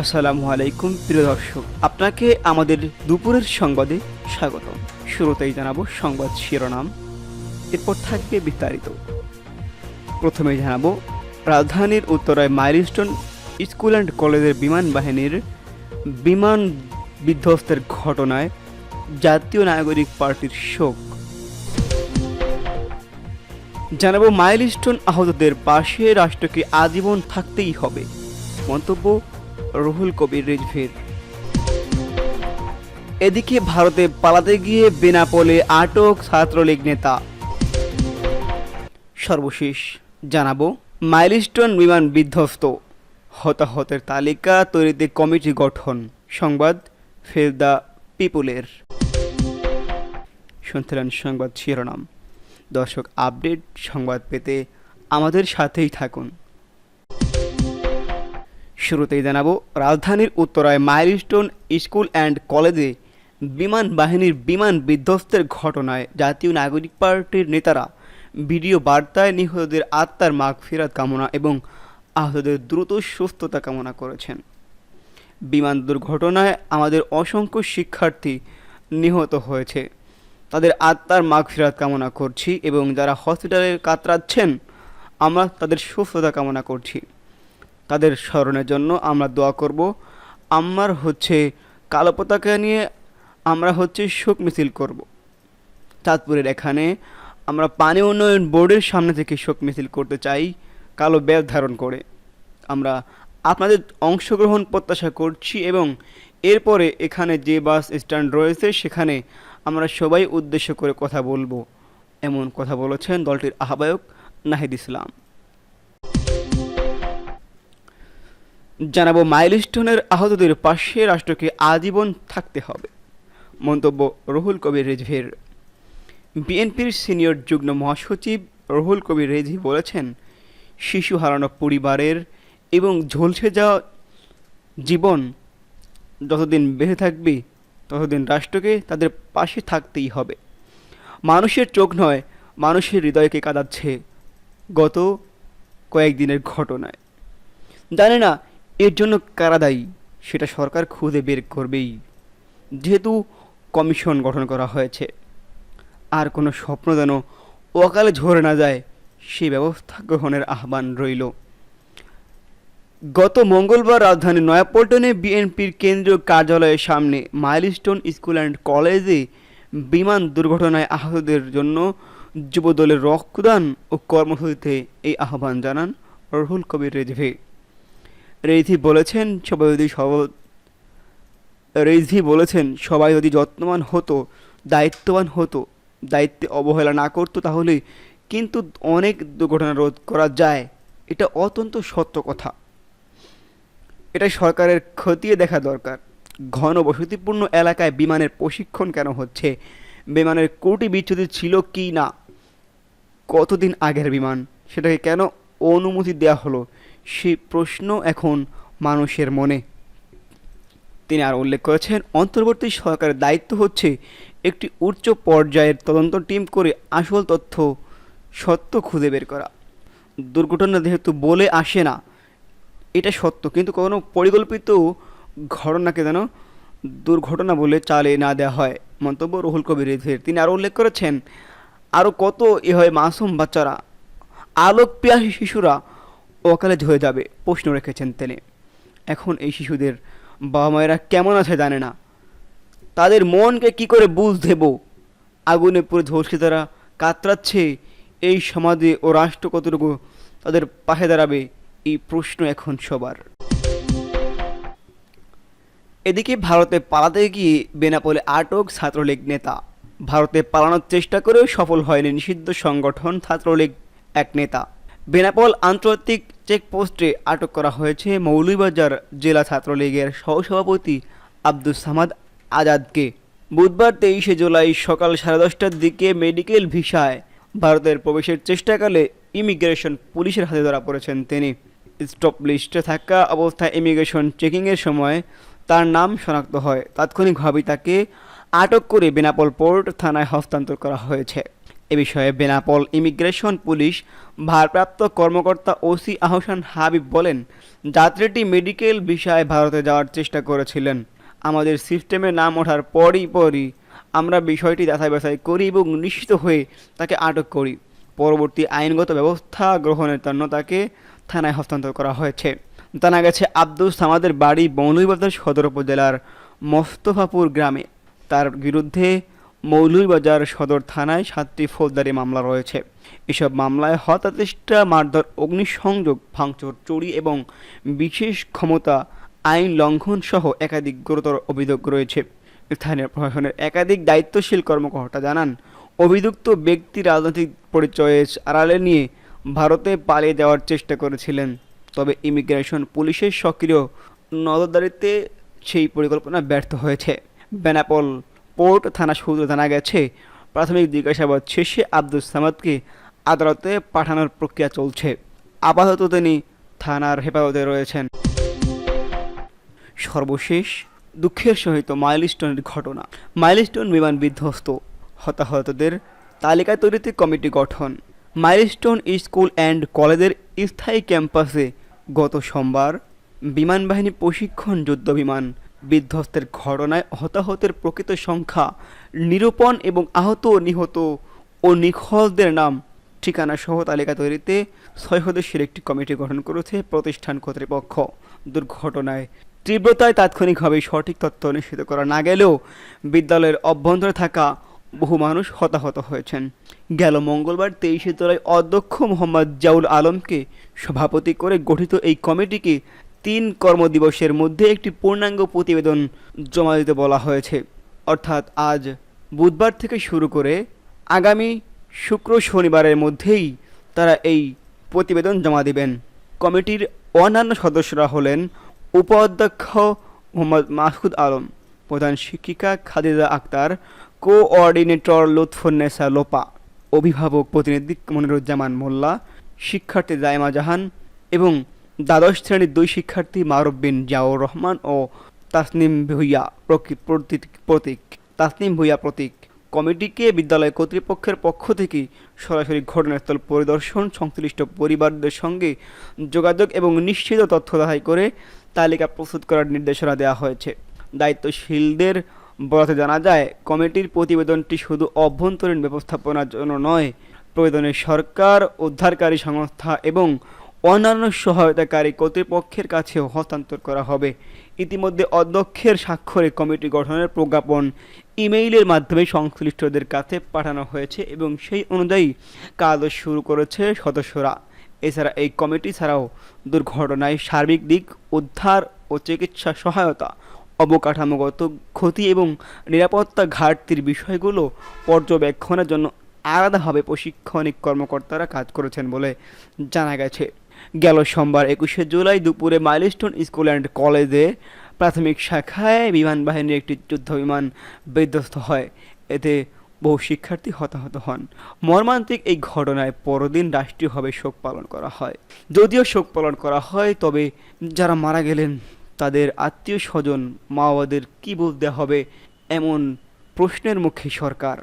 আসসালামু আলাইকুম, প্রিয় দর্শক। আপনাকে আমাদের দুপুরের সংবাদে স্বাগত। শুরুতেই জানাব সংবাদ শিরোনাম। এরপর থাকবে বিস্তারিত। প্রথমে জানাব, রাজধানীর উত্তরায় মাইলস্টোন স্কুল অ্যান্ড কলেজের বিমান বাহিনীর বিমান বিধ্বস্তের ঘটনায় জাতীয় নাগরিক পার্টির শোক। জানাব, মাইলস্টোন আহতদের পাশে রাষ্ট্রকে আজীবন থাকতেই হবে। মন্তব্য রুহুল কবির রিজভির এদিকে ভারতে পালাতে গিয়ে বেনাপোলে আটক ছাত্রলীগ নেতা। সর্বশেষ জানাব, মাইলস্টোন বিমান বিধ্বস্ত। হতাহতের তালিকা তৈরিতে কমিটি গঠন, সংবাদ ফের দ্য পিপুলের। শুনছিলেন সংবাদ শিরোনাম। দর্শক আপডেট সংবাদ পেতে আমাদের সাথেই থাকুন। শুরুতেই জানাব, রাজধানীর উত্তরায় মাইলস্টোন স্কুল অ্যান্ড কলেজে বিমান বাহিনীর বিমান বিধ্বস্তের ঘটনায় জাতীয় নাগরিক পার্টির নেতারা ভিডিও বার্তায় নিহতদের আত্মার মাগ ফেরাত কামনা এবং আহতদের দ্রুত সুস্থতা কামনা করেছেন। বিমান দুর্ঘটনায় আমাদের অসংখ্য শিক্ষার্থী নিহত হয়েছে। তাদের আত্মার মাগ ফেরাত কামনা করছি এবং যারা হসপিটালে কাতরাচ্ছেন, আমরা তাদের সুস্থতা কামনা করছি। তাদের স্মরণের জন্য আমরা দোয়া করব। আমার হচ্ছে কালো পতাকা নিয়ে আমরা হচ্ছে শোক মিছিল করব। চাঁদপুরের এখানে আমরা পানি উন্নয়ন বোর্ডের সামনে থেকে শোক মিছিল করতে চাই, কালো ব্যাগ ধারণ করে। আমরা আপনাদের অংশগ্রহণ প্রত্যাশা করছি এবং এরপরে এখানে যে বাস স্ট্যান্ড রয়েছে সেখানে আমরা সবাই উদ্দেশ্য করে কথা বলব। এমন কথা বলেছেন দলটির আহ্বায়ক নাহিদ ইসলাম। জানাব মাইলস্টোনের আহতদের পাশে রাষ্ট্রকে আজীবন থাকতে হবে। মন্তব্য রহুল কবির রেজভির। বিএনপির সিনিয়র যুগ্ম মহাসচিব রহুল কবির রেজভি বলেছেন, শিশু হারানো পরিবারের এবং ঝলসে যাওয়া জীবন যতদিন বেঁচে থাকবে, ততদিন রাষ্ট্রকে তাদের পাশে থাকতেই হবে। মানুষের চোখ নয়, মানুষের হৃদয়কে কাঁদাচ্ছে গত কয়েকদিনের ঘটনায়। জানে না এর জন্য কারা দায়ী? সেটা সরকার খুঁজে বের করবেই। যেহেতু কমিশন গঠন করা হয়েছে, আর কোনো স্বপ্ন যেন অকালে ঝরে না যায় সেই ব্যবস্থা গ্রহণের আহ্বান রইল। গত মঙ্গলবার রাজধানীর নয়াপল্টনে বিএনপির কেন্দ্রীয় কার্যালয়ের সামনে মাইলস্টোন স্কুল অ্যান্ড কলেজে বিমান দুর্ঘটনায় আহতদের জন্য যুবদলের রক্তদান ও কর্মসূচিতে এই আহ্বান জানান রহুল কবির রেজভি। রেইধি বলেছেন, সবাই যদি সব রেইধি বলেছেন, সবাই যদি যত্নবান হতো, দায়িত্ববান হতো, দায়িত্বে অবহেলা না করতো, তাহলে কিন্তু অনেক দুর্ঘটনা রোধ করা যায়। এটা অত্যন্ত সত্য কথা। এটা সরকারের খতিয়ে দেখা দরকার। ঘন বসতিপূর্ণ এলাকায় বিমানের প্রশিক্ষণ কেন হচ্ছে? বিমানের কোটি বিচ্ছুতি ছিল কি না? কতদিন আগের বিমান? সেটাকে কেন অনুমতি দেওয়া হলো? সেই প্রশ্ন এখন মানুষের মনে। তিনি আর উল্লেখ করেছেন, অন্তর্বর্তী সরকারের দায়িত্ব হচ্ছে একটি উচ্চ পর্যায়ের তদন্ত টিম করে আসল তথ্য, সত্য খুঁজে বের করা। দুর্ঘটনা যেহেতু বলে আসে না, এটা সত্য, কিন্তু কোনো পরিকল্পিত ঘটনাকে যেন দুর্ঘটনা বলে চালে না দেওয়া হয়, মন্তব্য রুহুল কবির তিনি আরও উল্লেখ করেছেন, আরও কত এ হয় মাসুম বাচ্চারা আলোক পিয়াসী শিশুরা অকালে হয়ে যাবে, প্রশ্ন রেখেছেন তিনি। এখন এই শিশুদের বাবা মায়েরা কেমন আছে জানে না। তাদের মনকে কি করে বুঝ দেব? আগুনে পুরো ঝলসে তারা কাতরাচ্ছে, এই সমাজে ও রাষ্ট্র কতটুকু তাদের পাশে দাঁড়াবে, এই প্রশ্ন এখন সবার। এদিকে ভারতে পালাতে গিয়ে বেনাপোলে আটক ছাত্রলীগ নেতা। ভারতে পালানোর চেষ্টা করেও সফল হয়নি নিষিদ্ধ সংগঠন ছাত্রলীগ, এক নেতা। বেনাপোল আন্তর্জাতিক চেকপোস্টে আটক করা হয়েছে মৌলভীবাজার জেলা ছাত্রলীগের সহসভাপতি আব্দুল সামাদ আজাদকে। বুধবার তেইশে জুলাই সকাল সাড়ে দশটার দিকে মেডিকেল ভিসায় ভারতের প্রবেশের চেষ্টাকালে ইমিগ্রেশন পুলিশের হাতে ধরা পড়েছেন তিনি। স্টপ লিস্টে থাকা অবস্থায় ইমিগ্রেশন চেকিংয়ের সময় তার নাম শনাক্ত হয়। তাৎক্ষণিকভাবেই তাকে আটক করে বেনাপোল পোর্ট থানায় হস্তান্তর করা হয়েছে। এ বিষয়ে বেনাপল ইমিগ্রেশন পুলিশ ভারপ্রাপ্ত কর্মকর্তা ওসি আহসান হাবিব বলেন, যাত্রীটি মেডিকেল বিষয়ে ভারতে যাওয়ার চেষ্টা করেছিলেন। আমাদের সিস্টেমে নাম ওঠার পরই পরই আমরা বিষয়টি যাচাই বাছাই করি এবং নিশ্চিত হয়ে তাকে আটক করি। পরবর্তী আইনগত ব্যবস্থা গ্রহণের জন্য তাকে থানায় হস্তান্তর করা হয়েছে। জানা গেছে, আব্দুল সামাদের বাড়ি মৌলভীবাজার সদর উপজেলার মস্তফাপুর গ্রামে। তার বিরুদ্ধে মৌলভীবাজার সদর থানায় সাতটি ফৌজদারি মামলা রয়েছে। এসব মামলায় হত্যাচেষ্টা মারধর, অগ্নিসংযোগ, ভাঙচুর, চুরি এবং বিশেষ ক্ষমতা, আইন লঙ্ঘন সহ একাধিক গুরুতর অভিযোগ রয়েছে। স্থানীয় প্রশাসনের একাধিক দায়িত্বশীল কর্মকর্তা জানান, অভিযুক্ত ব্যক্তি রাজনৈতিক পরিচয়ের আড়ালে নিয়ে ভারতে পালিয়ে যাওয়ার চেষ্টা করেছিলেন। তবে ইমিগ্রেশন পুলিশের সক্রিয় নজরদারিতে সেই পরিকল্পনা ব্যর্থ হয়েছে। বেনাপোল পোর্ট থানা সূত্রে জানা গেছে, প্রাথমিক জিজ্ঞাসাবাদ শেষে আব্দুল সামাদকে আদালতে পাঠানোর প্রক্রিয়া চলছে। আপাতত তিনি থানার হেফাজতে রয়েছেন। সর্বশেষ, দুঃখের সহিত মাইলস্টোনের ঘটনা। মাইলস্টোন বিমান বিধ্বস্ত। হতাহতদের তালিকা তৈরিতে কমিটি গঠন। মাইলস্টোন স্কুল অ্যান্ড কলেজের স্থায়ী ক্যাম্পাসে গত সোমবার বিমান বাহিনী প্রশিক্ষণ যুদ্ধ বিমান বিধ্বস্তের ঘটনায় হতাহতের প্রকৃত সংখ্যা নিরূপণ এবং আহত নিহত ও নিখোঁজদের নাম, ঠিকানা সহ তালিকা তৈরিতে ছয় সদস্যের একটি কমিটি গঠন করেছে প্রতিষ্ঠান কর্তৃপক্ষ। দুর্ঘটনায় তীব্রতায় তাৎক্ষণিকভাবে সঠিক তথ্য নিশ্চিত করা না গেলেও বিদ্যালয়ের অভ্যন্তরে থাকা বহু মানুষ হতাহত হয়েছেন। গেল মঙ্গলবার তেইশে জুলাই অধ্যক্ষ মোহাম্মদ জাউল আলমকে সভাপতি করে গঠিত এই কমিটিকে তিন কর্মদিবসের মধ্যে একটি পূর্ণাঙ্গ প্রতিবেদন জমা দিতে বলা হয়েছে। অর্থাৎ আজ বুধবার থেকে শুরু করে আগামী শুক্র শনিবারের মধ্যেই তারা এই প্রতিবেদন জমা দিবেন। কমিটির অন্যান্য সদস্যরা হলেন উপাধ্যক্ষ মোহাম্মদ মাসুদ আলম, প্রধান শিক্ষিকা খাদিজা আক্তার, কোঅর্ডিনেটর লুৎফুন্নেসা লোপা, অভিভাবক প্রতিনিধি মনিরুজ্জামান মোল্লা, শিক্ষার্থী জায়মা জাহান এবং দ্বাদশ শ্রেণির দুই শিক্ষার্থী মারুফ বিন রহমান ও তাসনিম ভুইয়া প্রতীক প্রতীক, তাসনিম ভুইয়া প্রতীক। কমিটিকে বিদ্যালয় কর্তৃপক্ষের পক্ষ থেকে সরাসরি ঘটনাস্থল পরিদর্শন, সংশ্লিষ্ট পরিবারদের সঙ্গে যোগাযোগ এবং নিশ্চিত তথ্য দাহাই করে তালিকা প্রস্তুত করার নির্দেশনা দেওয়া হয়েছে। দায়িত্বশীলদের বলাতে জানা যায়, কমিটির প্রতিবেদনটি শুধু অভ্যন্তরীণ ব্যবস্থাপনার জন্য নয়, প্রয়োজনে সরকার, উদ্ধারকারী সংস্থা এবং অন্যান্য সহায়তাকারী কর্তৃপক্ষের কাছেও হস্তান্তর করা হবে। ইতিমধ্যে অধ্যক্ষের স্বাক্ষরে কমিটি গঠনের প্রজ্ঞাপন ইমেইলের মাধ্যমে সংশ্লিষ্টদের কাছে পাঠানো হয়েছে এবং সেই অনুযায়ী কাজ শুরু করেছে সদস্যরা। এছাড়া এই কমিটি ছাড়াও দুর্ঘটনায় সার্বিক দিক, উদ্ধার ও চিকিৎসা সহায়তা, অবকাঠামোগত ক্ষতি এবং নিরাপত্তা ঘাটতির বিষয়গুলো পর্যবেক্ষণের জন্য আলাদাভাবে প্রশিক্ষণিক কর্মকর্তারা কাজ করেছেন বলে জানা গেছে। গেল সোমবার একুশে জুলাই দুপুরে মাইলস্টোন স্কুল অ্যান্ড কলেজে প্রাথমিক শাখায় বিমান বাহিনীর একটি যুদ্ধ বিমান বিধ্বস্ত হয়। এতে বহু শিক্ষার্থী হতাহত হন। মর্মান্তিক এই ঘটনায় পরদিন রাষ্ট্রীয়ভাবে শোক পালন করা হয়। যদিও শোক পালন করা হয়, তবে যারা মারা গেলেন, তাদের আত্মীয় স্বজন মা বাবাদের কী বলতে হবে, এমন প্রশ্নের মুখে সরকার।